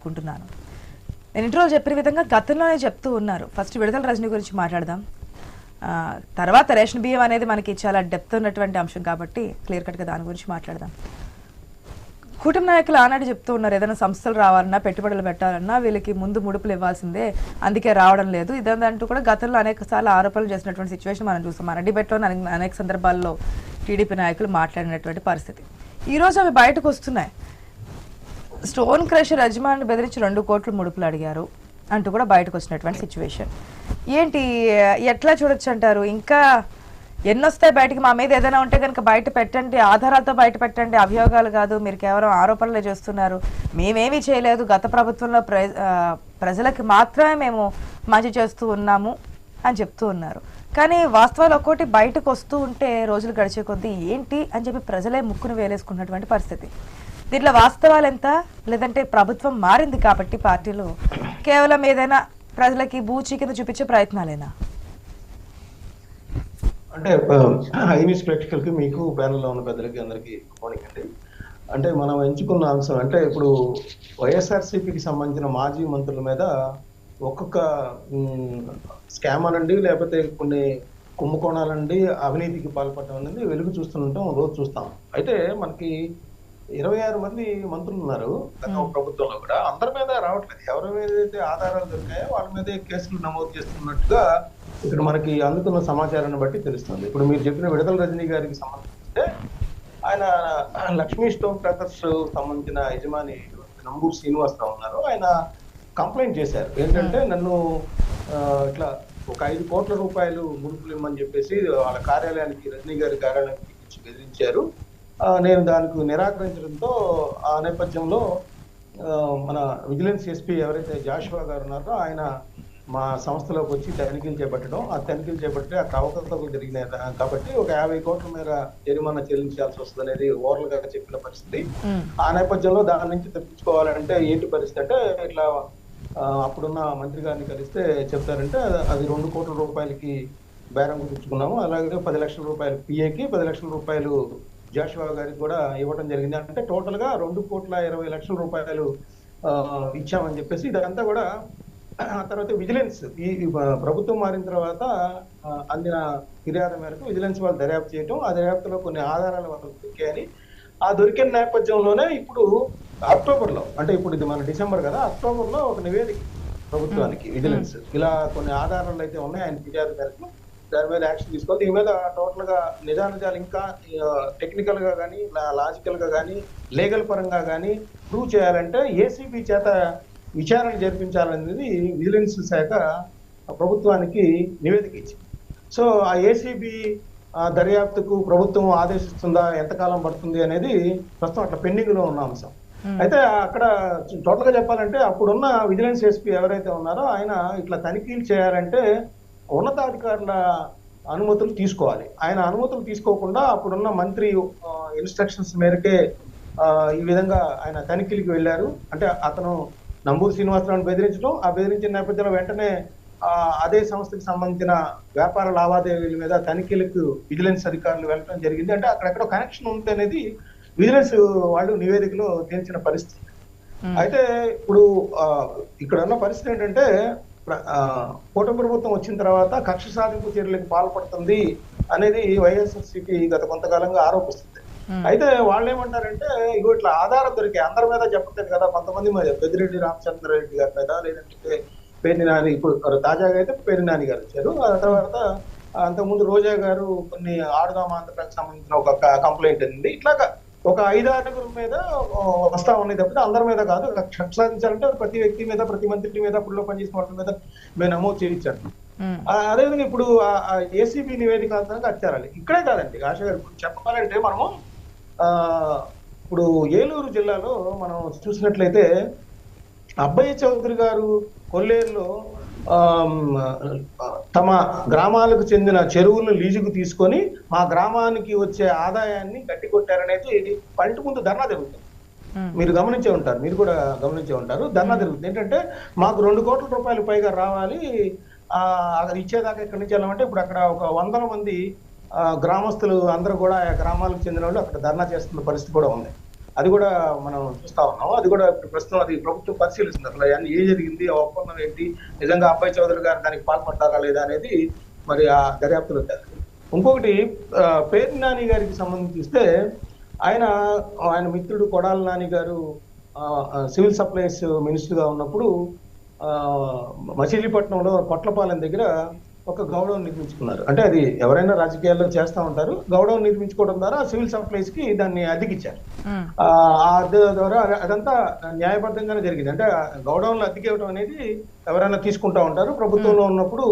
అనుకుంటున్నాను నేను ఇంట్లో చెప్పిన విధంగా గతంలోనే చెప్తూ ఉన్నారు. ఫస్ట్ విడుదల రజనీ గురించి మాట్లాడదాం. తర్వాత రేషన్ బియ్యం అనేది మనకి చాలా డెప్త్ ఉన్నటువంటి అంశం కాబట్టి క్లియర్ కట్గా దాని గురించి మాట్లాడదాం. కూటమి నాయకులు ఆనాడు చెప్తూ ఉన్నారు ఏదైనా సంస్థలు రావాలన్నా పెట్టుబడులు పెట్టాలన్నా వీళ్ళకి ముందు ముడుపులు ఇవ్వాల్సిందే అందుకే రావడం లేదు. ఇదంటూ కూడా గతంలో అనేక సార్లు ఆరోపణలు చేసినటువంటి సిచ్యువేషన్ మనం చూస్తాం. మన డిబేట్లో అనే- అనేక సందర్భాల్లో టీడీపీ నాయకులు మాట్లాడినటువంటి పరిస్థితి. ఈ రోజు అవి బయటకు వస్తున్నాయి. స్టోన్ క్రషర్ యజమాని బెదిరించి రెండు కోట్లు ముడుపులు అడిగారు అంటూ కూడా బయటకు వచ్చినటువంటి సిచ్యువేషన్ ఏంటి ఎట్లా చూడొచ్చు అంటారు? ఇంకా ఎన్నొస్తాయి బయటకి? మా మీద ఏదైనా ఉంటే కనుక బయట పెట్టండి ఆధారాలతో బయట పెట్టండి అభియోగాలు కాదు మీరు కేవలం ఆరోపణలే చేస్తున్నారు. మేమేమీ చేయలేదు గత ప్రభుత్వంలో ప్రజలకు ప్రజలకి మాత్రమే మేము మంచి చేస్తూ ఉన్నాము అని చెప్తూ ఉన్నారు. కానీ వాస్తవాలు ఒక్కోటి బయటకు వస్తూ ఉంటే రోజులు గడిచే కొద్దీ ఏంటి అని చెప్పి ప్రజలే ముక్కును వేలేసుకున్నటువంటి పరిస్థితి. దీంట్లో వాస్తవాలు ఎంత? లేదంటే ప్రభుత్వం మారింది కాబట్టి పార్టీలు కేవలం ఏదైనా ప్రజలకి బూచి కింద చూపించే ప్రయత్నాలేనా? అంటే ఐనిస్ ప్రేక్షకులకి మీకు ప్యానల్లో ఉన్న పెద్దలకి అందరికీ మార్నింగ్ అంటే మనం ఎంచుకున్న అంశం అంటే ఇప్పుడు వైఎస్ఆర్సీపీకి సంబంధించిన మాజీ మంత్రుల మీద ఒక్కొక్క స్కామ్ అనండి లేకపోతే కొన్ని కుంభకోణాలండి అవినీతికి పాల్పడటం అనేది వెలుగు చూస్తుంటాం రోజు చూస్తాం. అయితే మనకి ఇరవై ఆరు మంది మంత్రులు ఉన్నారు గత ప్రభుత్వంలో కూడా. అందరి మీద రావట్లేదు. ఎవరి మీద అయితే ఆధారాలు దొరికాయో వాళ్ళ మీదే కేసులు నమోదు చేస్తున్నట్టుగా ఇక్కడ మనకి అందుతున్న సమాచారాన్ని బట్టి తెలుస్తుంది. ఇప్పుడు మీరు చెప్పిన విడుదల రజనీ గారికి సంబంధించి ఆయన లక్ష్మీ స్టోన్ బ్రదర్స్ సంబంధించిన యజమాని నంబూరు శ్రీనివాసరావు ఉన్నారు. ఆయన కంప్లైంట్ చేశారు. ఏంటంటే నన్ను ఇట్లా ఒక ఐదు కోట్ల రూపాయలు ముడుపులు ఇమ్మని చెప్పేసి వాళ్ళ కార్యాలయానికి రజనీ గారి కార్యాలయానికి బెదిరించారు. నేను దానికి నిరాకరించడంతో ఆ నేపథ్యంలో ఆ, మన విజిలెన్స్ ఎస్పీ ఎవరైతే జాషువా గారు ఉన్నారో ఆయన మా సంస్థలోకి వచ్చి తనిఖీలు చేపట్టడం. ఆ తనిఖీలు చేపట్టి అక్కడ అవకతవకలు జరిగినాయి. కాబట్టి ఒక యాభై కోట్ల మేర జరిమానా చెల్లించాల్సి వస్తుంది అనేది ఓవరాల్గా చెప్పిన పరిస్థితి. ఆ నేపథ్యంలో దాని నుంచి తప్పించుకోవాలంటే ఏంటి పరిస్థితి అంటే ఇట్లా ఆ, అప్పుడున్న మంత్రి గారిని కలిస్తే చెప్తారంటే అది రెండు కోట్ల రూపాయలకి బేరం కుదుర్చుకున్నాము అలాగే పది లక్షల రూపాయలు పిఏకి పది లక్షల రూపాయలు జాషువా గారికి కూడా ఇవ్వడం జరిగింది. అంటే టోటల్గా రెండు కోట్ల ఇరవై లక్షల రూపాయలు ఇచ్చామని చెప్పేసి ఇదంతా కూడా ఆ తర్వాత విజిలెన్స్ ఈ ప్రభుత్వం మారిన తర్వాత అందిన ఫిర్యాదు మేరకు విజిలెన్స్ వాళ్ళు దర్యాప్తు చేయటం ఆ దర్యాప్తులో కొన్ని ఆధారాలు వాళ్ళకి దొరికాయని ఆ దొరికిన నేపథ్యంలోనే ఇప్పుడు అక్టోబర్లో అంటే ఇప్పుడు ఇది మన డిసెంబర్ కదా అక్టోబర్లో ఒక నివేదిక ప్రభుత్వానికి విజిలెన్స్. ఇలా కొన్ని ఆధారాలు అయితే ఉన్నాయి ఆయన ఫిర్యాదు మేరకు. దాని మీద యాక్షన్ తీసుకోవాలి. దీని మీద టోటల్గా నిజానిజాలు ఇంకా టెక్నికల్గా కానీ లాజికల్గా కానీ లీగల్ పరంగా కానీ ప్రూవ్ చేయాలంటే ఏసీబీ చేత విచారణ జరిపించాలనేది విజిలెన్స్ శాఖ ప్రభుత్వానికి నివేదిక ఇచ్చింది. సో ఆ ఏసీబీ దర్యాప్తుకు ప్రభుత్వం ఆదేశిస్తుందా? ఎంతకాలం పడుతుంది అనేది ప్రస్తుతం అట్లా పెండింగ్లో ఉన్న అంశం. అయితే అక్కడ టోటల్గా చెప్పాలంటే అప్పుడున్న విజిలెన్స్ ఎస్పీ ఎవరైతే ఉన్నారో ఆయన ఇట్లా తనిఖీలు చేయాలంటే ఉన్నతాధికారుల అనుమతులు తీసుకోవాలి. ఆయన అనుమతులు తీసుకోకుండా అప్పుడున్న మంత్రి ఇన్స్ట్రక్షన్స్ మేరకే ఈ విధంగా ఆయన తనిఖీలకు వెళ్ళారు. అంటే అతను నంబూరు శ్రీనివాసరావుని బెదిరించడం ఆ బెదిరించిన నేపథ్యంలో వెంటనే ఆ, అదే సంస్థకి సంబంధించిన వ్యాపార లావాదేవీల మీద తనిఖీలకు విజిలెన్స్ అధికారులు వెళ్ళడం జరిగింది. అంటే అక్కడెక్కడో కనెక్షన్ ఉంది అనేది విజిలెన్స్ వాళ్ళు నివేదికలో తేల్చిన పరిస్థితి. అయితే ఇప్పుడు ఇక్కడ ఉన్న పరిస్థితి ఏంటంటే కూటమి ప్రభుత్వం వచ్చిన తర్వాత కక్ష సాధింపు చర్యలకు పాల్పడుతుంది అనేది వైఎస్ఆర్సీపీ గత కొంతకాలంగా ఆరోపిస్తుంది. అయితే వాళ్ళు ఏమంటారంటే ఇగో ఇట్లా ఆధారం దొరికే అందరి మీద చెప్పట్లేదు కదా కొంతమంది మీద. పెద్దిరెడ్డి రామచంద్రారెడ్డి గారి మీద లేదంటే పేర్ని నాని ఇప్పుడు తాజాగా అయితే పేర్ని నాని గారు వచ్చారు. ఆ తర్వాత అంతకుముందు రోజా గారు కొన్ని ఆడుదాం ఆంధ్రప్రదేశ్ సంబంధించిన ఒక కంప్లైంట్ ఉంది. ఇట్లాగా ఒక ఐదారుగురు మీద వస్తా ఉన్నాయి తప్పితే అందరి మీద కాదు. కక్ష సాధించాలంటే ప్రతి వ్యక్తి మీద ప్రతి మంత్రి మీద పుల్లో పనిచేసిన వాళ్ళ మీద మేము నమోదు ఆ, అదేవిధంగా ఇప్పుడు ఏసీబీ నివేదిక అంతా అచ్చారాలి ఇక్కడే కాదండి ఆశ గారు ఇప్పుడు చెప్పాలంటే మనము ఆ, ఇప్పుడు ఏలూరు జిల్లాలో మనం చూసినట్లయితే అబ్బయ్య చౌదరి గారు కొల్లేరులో తమ గ్రామాలకు చెందిన చెరువులను లీజుకు తీసుకొని మా గ్రామానికి వచ్చే ఆదాయాన్ని గట్టి కొట్టారనేది పంటి ముందు ధర్నా జరుగుతుంది. మీరు గమనించే ఉంటారు మీరు కూడా గమనించే ఉంటారు. ధర్నా జరుగుతుంది. ఏంటంటే మాకు రెండు కోట్ల రూపాయలు పైగా రావాలి. ఆ అక్కడ ఇచ్చేదాకా ఇక్కడి నుంచి వెళ్ళామంటే ఇప్పుడు అక్కడ ఒక వందల మంది గ్రామస్తులు అందరూ కూడా ఆ గ్రామాలకు చెందిన వాళ్ళు అక్కడ ధర్నా చేస్తున్న పరిస్థితి కూడా ఉంది. అది కూడా మనం చూస్తా ఉన్నాం అది కూడా ప్రస్తుతం అది ప్రభుత్వం పరిశీలిస్తుంది. అసలు అవన్నీ ఏం జరిగింది? ఆ ఒప్పందం ఏంటి? నిజంగా అబ్బాయి చౌదరి గారు దానికి పాల్పడ్డారా లేదా అనేది మరి ఆ దర్యాప్తులు తేలి ఇంకొకటి పేరు నాని గారికి సంబంధిస్తే ఆయన ఆయన మిత్రుడు కొడాల నాని గారు సివిల్ సప్లైస్ మినిస్టర్గా ఉన్నప్పుడు మచిలీపట్నంలో పొట్లపాలెం దగ్గర ఒక గౌడవం నిర్మించుకున్నారు. అంటే అది ఎవరైనా రాజకీయాల్లో చేస్తా ఉంటారు గౌడవం నిర్మించుకోవడం ద్వారా సివిల్ సప్లైస్కి దాన్ని అద్దెకిచ్చారు. అద్దె ద్వారా అదంతా న్యాయబద్ధంగానే జరిగింది. అంటే గౌడవంలో అద్దెకి ఇవ్వడం అనేది ఎవరైనా తీసుకుంటా ఉంటారు ప్రభుత్వంలో ఉన్నప్పుడు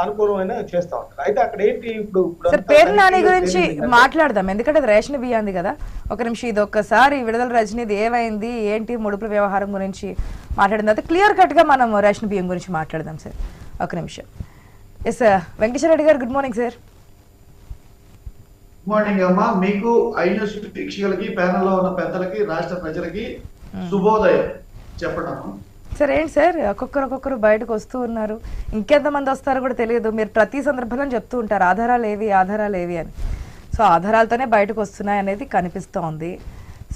అనుకూలమైన చేస్తా ఉంటారు. అయితే అక్కడ ఏంటి ఇప్పుడు పేరు నాని గురించి. మాట్లాడదాం. ఎందుకంటే అది రేషన్ బియ్యంది కదా. ఒక నిమిషం ఇది ఒక్కసారి విడుదల రజనీది ఏమైంది ఏంటి ముడుపుల వ్యవహారం గురించి మాట్లాడిన తర్వాత క్లియర్ కట్గా మనం రేషన్ బియ్యం గురించి మాట్లాడదాం సార్. ఒక నిమిషం. S Venkateswara Reddy garu good morning sir good morning అమ్మా. మీకు ఐన్యూస్ వీక్షకులకి ప్యానెల్లో ఉన్న పెద్దలకి రాష్ట్ర ప్రజలకి శుభోదయం. చెప్పండి సార్ ఏంటి సార్ ఒక్కొక్కరు ఒక్కొక్కరు బయటకు వస్తూ ఉన్నారు. ఇంకెంతమంది వస్తారో కూడా తెలియదు. మీరు ప్రతి సందర్భంలో చెప్తూ ఉంటారు ఆధారాలు ఏవి ఆధారాలు ఏవి అని. సో ఆధారాలతోనే బయటకు వస్తున్నాయి అనేది కనిపిస్తోంది.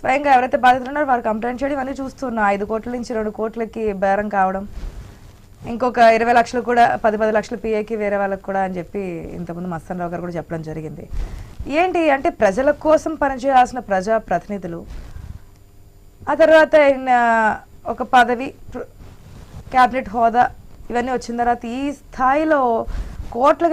స్వయంగా ఎవరైతే బాధితులు ఉన్నారో వారు కంప్లైంట్ చేయడం ఇవన్నీ చూస్తున్నాం ఐదు కోట్ల నుంచి రెండు కోట్లకి బేరం కావడం. ఇంకొక ఇరవై లక్షలు కూడా పది పది లక్షలు పిఏకి వేరే వాళ్ళకి కూడా అని చెప్పి ఇంతకుముందు మస్తాన్ రావు గారు కూడా చెప్పడం జరిగింది. ఏంటి అంటే ప్రజల కోసం పనిచేయాల్సిన ప్రజా ప్రతినిధులు ఆ తర్వాత ఆయన ఒక పదవి ప్ర- క్యాబినెట్ హోదా ఇవన్నీ వచ్చిన తర్వాత ఈ స్థాయిలో కోట్లకి